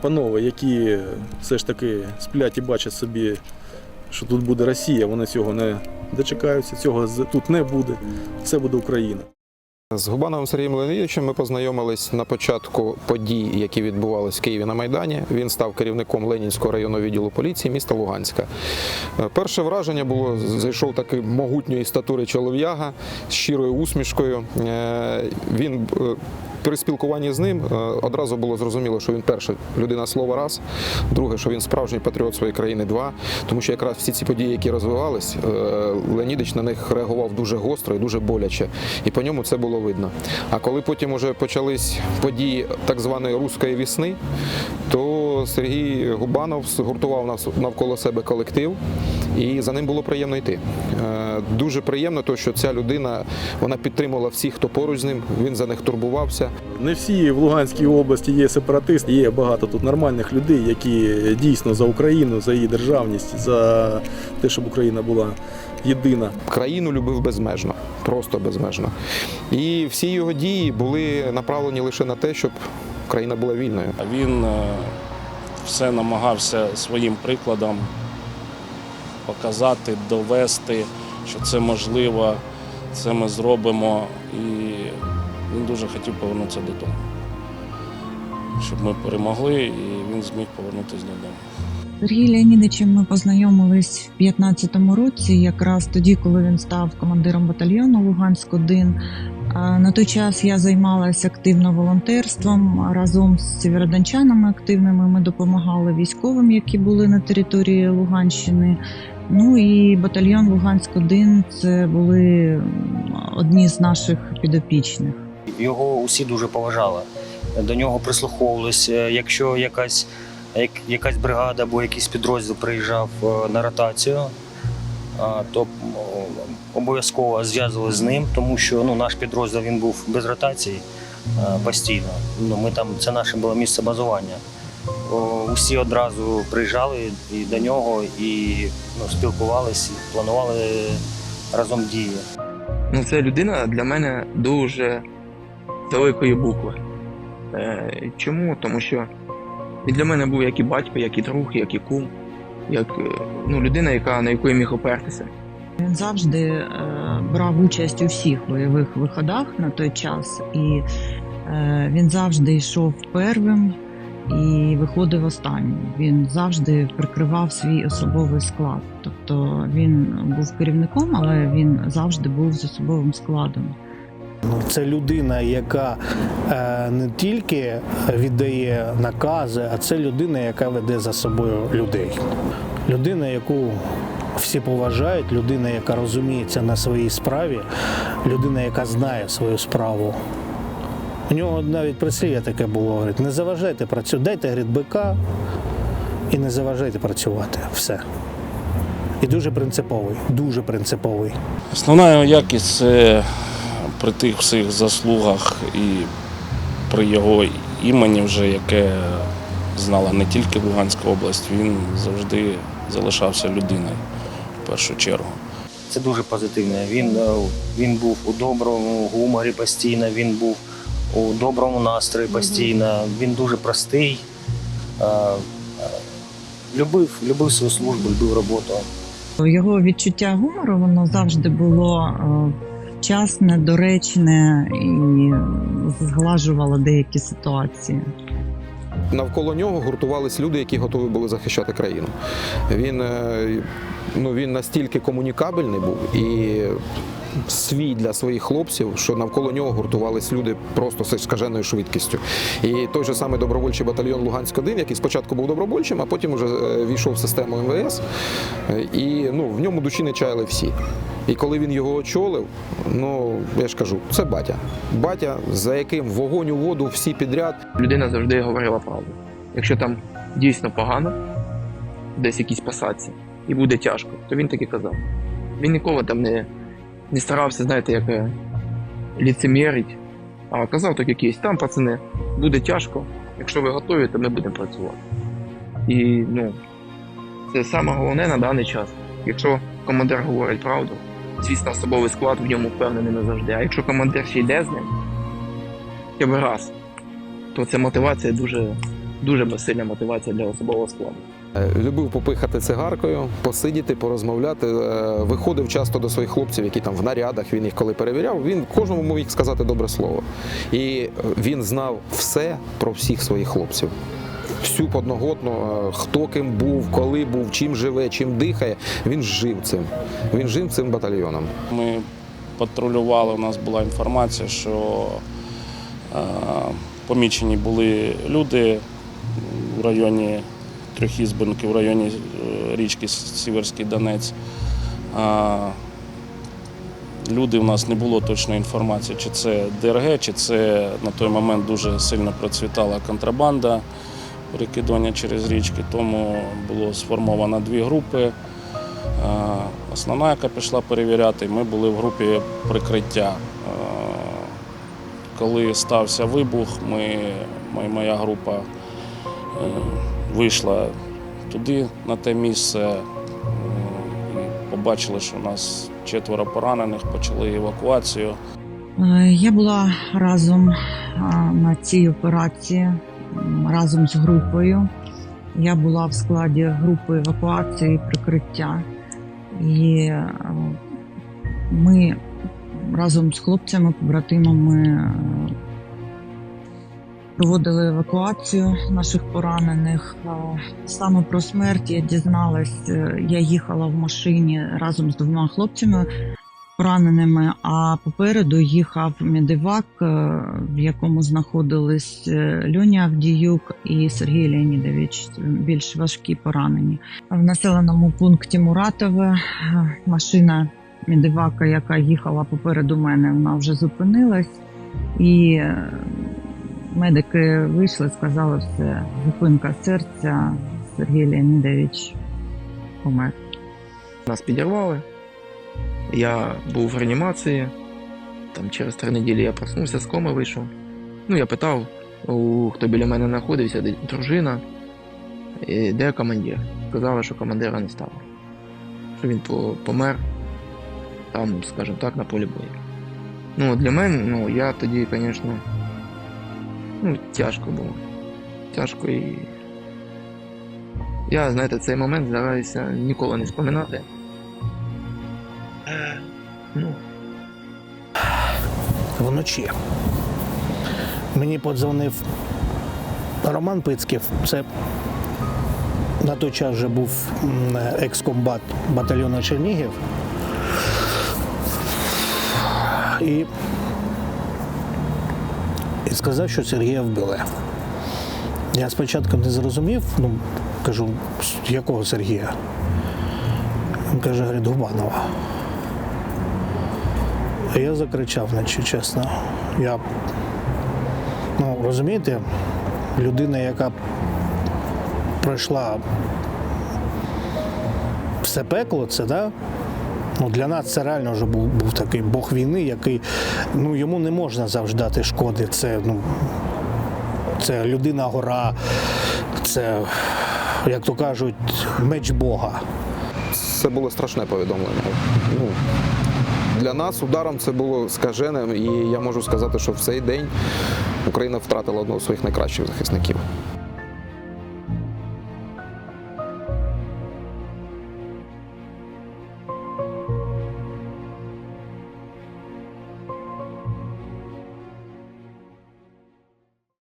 панове, які все ж таки сплять і бачать собі, що тут буде Росія, вони цього не дочекаються, цього тут не буде. Це буде Україна. З Губановим Сергієм Леонідовичем ми познайомились на початку подій, які відбувалися в Києві на Майдані. Він став керівником Ленінського районного відділу поліції міста Луганська. Е, Перше враження було: зайшов такий могутньої статури чолов'яга з щирою усмішкою. Е, Він е, при спілкуванні з ним е, одразу було зрозуміло, що він перше людина слова раз, друге, що він справжній патріот своєї країни два. Тому що якраз всі ці події, які розвивались, е, Леонідич на них реагував дуже гостро і дуже боляче. І по ньому це було видно. А коли потім вже почались події так званої руської вісни, то Сергій Губанов згуртував навс- навколо себе колектив, і за ним було приємно йти. Е, Дуже приємно, то що ця людина вона підтримувала всіх, хто поруч з ним. Він за них турбувався. Не всі в Луганській області є сепаратисти, є багато тут нормальних людей, які дійсно за Україну, за її державність, за те, щоб Україна була єдина. Країну любив безмежно, просто безмежно. І всі його дії були направлені лише на те, щоб країна була вільною. А він е, все намагався своїм прикладом показати, довести, що це можливо, це ми зробимо. І він дуже хотів повернутися додому. Щоб ми перемогли і він зміг повернутися додому. Сергій Леонідовичем ми познайомились в 15-му році, якраз тоді, коли він став командиром батальйону Луганськ 1 А На той час я займалася активно волонтерством разом з сєвєродончанами активними. Ми допомагали військовим, які були на території Луганщини. Ну і батальйон Луганськ 1 це були одні з наших підопічних. Його усі дуже поважали. До нього прислуховувалися. Якщо якась, як, якась бригада або якийсь підрозділ приїжджав е, на ротацію, то обов'язково зв'язували з ним, тому що ну, наш підрозділ він був без ротації е, постійно. Ну, ми там, це наше було місце базування. Усі одразу приїжджали і до нього і ну, спілкувалися, планували разом дії. Ну, це людина для мене дуже великої букви. Е, чому? Тому що він для мене був як і батько, як і друг, як і кум, як е, ну, людина, яка, на яку я міг опертися. Він завжди е, брав участь у всіх бойових виходах на той час, і е, він завжди йшов первим і виходив останнім. Він завжди прикривав свій особовий склад. Тобто він був керівником, але він завжди був з особовим складом. Ну, Це людина, яка е, не тільки віддає накази, а це людина, яка веде за собою людей. Людина, яку всі поважають, людина, яка розуміється на своїй справі, людина, яка знає свою справу. У нього навіть прислів'я таке було: говорить, не заважайте працювати, дайте говорить, бика і не заважайте працювати. Все. І дуже принциповий, дуже принциповий. Основна якість це при тих всіх заслугах і при його імені, вже яке знала не тільки Луганська область, він завжди залишався людиною в першу чергу. Це дуже позитивне. Він, е, він був у доброму гуморі постійно, він був у доброму настрої постійно. Він дуже простий. е, е, Любив, любив свою службу, любив роботу. Його відчуття гумору воно завжди було вчасне, доречне і зглажувало деякі ситуації. Навколо нього гуртувались люди, які готові були захищати країну. Він, е, ну, він настільки комунікабельний був і свій для своїх хлопців, що навколо нього гуртувались люди просто з скаженою швидкістю. І той же самий добровольчий батальйон Луганськ-1, який спочатку був добровольчим, а потім вже е, війшов в систему МВС. І ну, в ньому душі не чаяли всі. І коли він його очолив, ну я ж кажу, це батя. Батя, за яким вогонь у воду всі підряд. Людина завжди говорила правду. Якщо там дійсно погано, десь якісь посадці, і буде тяжко, то він так і казав. Він ніколи там не, не старався, знаєте, як е, ліцемірить, а казав так якийсь, там, пацани, буде тяжко, якщо ви готові, то ми будемо працювати. І ну, це саме головне на даний час. Якщо командир говорить правду, звісно, особовий склад в ньому впевнений не завжди. А якщо командир ще йде з ним, хоча б раз, то ця мотивація дуже дуже сильна мотивація для особового складу. Е, Любив попихати цигаркою, посидіти, порозмовляти. Е, Виходив часто до своїх хлопців, які там в нарядах, він їх коли перевіряв, він кожному міг сказати добре слово. І е, він знав все про всіх своїх хлопців. Всю подноготну, хто ким був, коли був, чим живе, чим дихає. Він жив цим. Він жив цим батальйоном. Ми патрулювали, у нас була інформація, що е, помічені були люди в районі Трьохізбинки, в районі е, річки Сіверський Донець. Люди у нас не було точної інформації, чи це ДРГ, чи це на той момент дуже сильно процвітала контрабанда перекидання через річки. Тому було сформовано дві групи. Основна, яка пішла перевіряти, ми були в групі прикриття. Коли стався вибух, ми, моя- група вийшла туди, на те місце, е, і побачили, що у нас четверо поранених, почали евакуацію. Е, Я була разом на цій операції разом з групою. Я була в складі групи евакуації і прикриття. І е, ми разом з хлопцями, побратимами е, проводили евакуацію наших поранених. Е, Саме про смерть я дізналась. е, Я їхала в машині разом з двома хлопцями пораненими, а попереду їхав медивак, е, в якому знаходились Льоня Авдіюк і Сергій Леонідович, більш важкі поранені. В населеному пункті Муратове машина медивака, яка їхала попереду мене, вона вже зупинилась. І медики вийшли, сказали все, зупинка серця, Сергій Леонідович помер. Нас підірвали. Я був в реанімації. Там через три неділі я проснувся, з коми вийшов. Ну, я питав, хто біля мене знаходився, де дружина, і де командир. Сказали, що командира не стало. Що він помер там, скажімо так, на полі бою. Ну, для мене, ну, я тоді, звісно, ну, тяжко було. Тяжко і. Я, знаєте, цей момент стараюся ніколи не споминати. Ну, вночі. Мені подзвонив Роман Пицьків. Це на той час вже був екскомбат батальйону Чернігів. І, і сказав, що Сергія вбили. Я спочатку не зрозумів, ну, кажу, якого Сергія? Він каже, говорить, Губанова. А я закричав, значить, чесно. Я, ну, розумієте, людина, яка пройшла все пекло, це, да? Ну, для нас це реально вже був, був такий Бог війни, який ну, йому не можна завждати шкоди. Це, ну, це людина гора, це, як то кажуть, меч Бога. Це було страшне повідомлення. Ну, для нас ударом це було скаженим, і я можу сказати, що в цей день Україна втратила одного з своїх найкращих захисників.